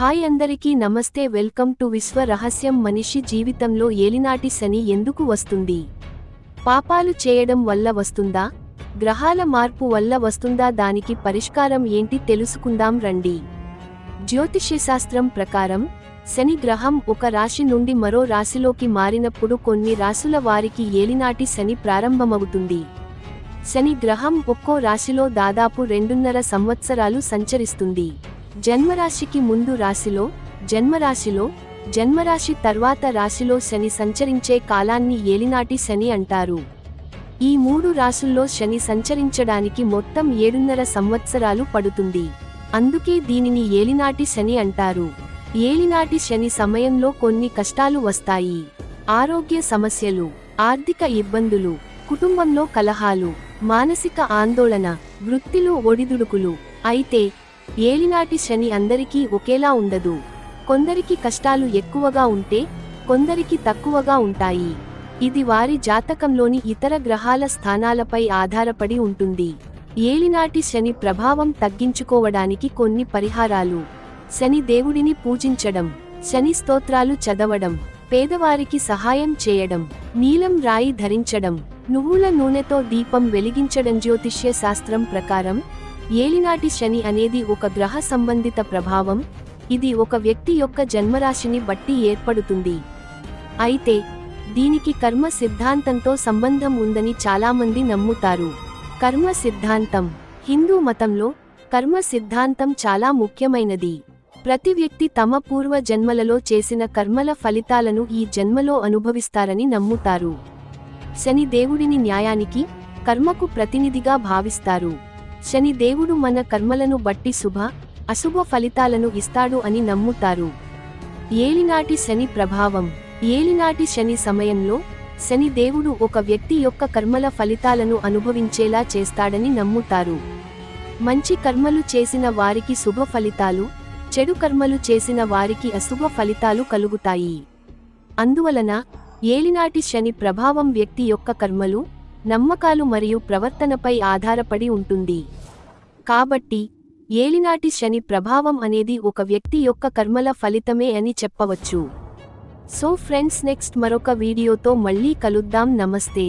Hi అందరికీ నమస్తే welcome to విశ్వ రహస్యం. మనిషి జీవితంలో ఏలినాటి శని ఎందుకు వస్తుంది? పాపాలు చేయడం వల్ల వస్తుందా? గ్రహాల మార్పు వల్ల వస్తుందా? దానికి పరిష్కారం ఏంటి? తెలుసుకుందాం రండి. జ్యోతిష్యశాస్త్రం ప్రకారం శని గ్రహం ఒక రాశి నుండి మరో రాశిలోకి మారినప్పుడు కొన్ని రాశుల వారికి ఏలినాటి శని ప్రారంభమవుతుంది. శని గ్రహం ఒక్కో రాశిలో దాదాపు రెండున్నర సంవత్సరాలు సంచరిస్తుంది. జన్మరాశికి ముందు రాశిలో జన్మరాశిలో జన్మరాశి తర్వాత రాశిలో శని సంచరించే కాలాన్ని ఏలినాటి శని అంటారు. ఈ మూడు రాశుల్లో శని సంచరించడానికి మొత్తం ఏడున్నర సంవత్సరాలు పడుతుంది. అందుకే దీనిని ఏలినాటి శని అంటారు. ఏలినాటి శని సమయంలో కొన్ని కష్టాలు వస్తాయి. ఆరోగ్య సమస్యలు ఆర్థిక ఇబ్బందులు కుటుంబంలో కలహాలు మానసిక ఆందోళన వృత్తిలో ఒడిదుడుకులు అయితే ఏలినాటి శని అందరికీ ఒకేలా ఉండదు. కొందరికి కష్టాలు ఎక్కువగా ఉంటే కొందరికి తక్కువగా ఉంటాయి. ఇది వారి జాతకంలోని ఇతర గ్రహాల స్థానాలపై ఆధారపడి ఉంటుంది. ఏలినాటి శని ప్రభావం తగ్గించుకోవడానికి కొన్ని పరిహారాలు. శని దేవుడిని పూజించడం శని స్తోత్రాలు చదవడం పేదవారికి సహాయం చేయడం నీలం రాయి ధరించడం నువ్వుల నూనెతో దీపం వెలిగించడం జ్యోతిష్య శాస్త్రం ప్రకారం ఏలినాటి శని అనేది ఒక గ్రహ సంబంధిత ప్రభావం ఇది ఒక వ్యక్తి యొక్క జన్మరాశిని బట్టి ఏర్పడుతుంది. అయితే దీనికి కర్మ సిద్ధాంతంతో సంబంధం ఉందని చాలామంది నమ్ముతారు. కర్మ సిద్ధాంతం. హిందూ మతంలో కర్మ సిద్ధాంతం చాలా ముఖ్యమైనది. ప్రతి వ్యక్తి తమ పూర్వ జన్మలలో చేసిన కర్మల ఫలితాలను ఈ జన్మలో అనుభవిస్తారని నమ్ముతారు. శని దేవుడిని న్యాయానికి కర్మకు ప్రతినిధిగా భావిస్తారు. శని దేవుడు మన కర్మలను బట్టి శుభ అశుభ ఫలితాలను ఇస్తాడు అని నమ్ముతారు. ఏలినాటి శని ప్రభావం. ఏలినాటి శని సమయంలో శని దేవుడు ఒక వ్యక్తి యొక్క కర్మల ఫలితాలను అనుభవించేలా చేస్తాడని నమ్ముతారు. మంచి కర్మలు చేసిన వారికి శుభ ఫలితాలు చెడు కర్మలు చేసిన వారికి అశుభ ఫలితాలు కలుగుతాయి. అందువలన ఏలినాటి శని ప్రభావం వ్యక్తి యొక్క కర్మలు నమ్మకాలు మరియు ప్రవర్తనపై ఆధారపడి ఉంటుంది. కాబట్టి ఏలినాటి శని ప్రభావం అనేది ఒక వ్యక్తి యొక్క కర్మల ఫలితమే అని చెప్పవచ్చు. సో ఫ్రెండ్స్ నెక్స్ట్ మరొక వీడియోతో మళ్ళీ కలుద్దాం. నమస్తే.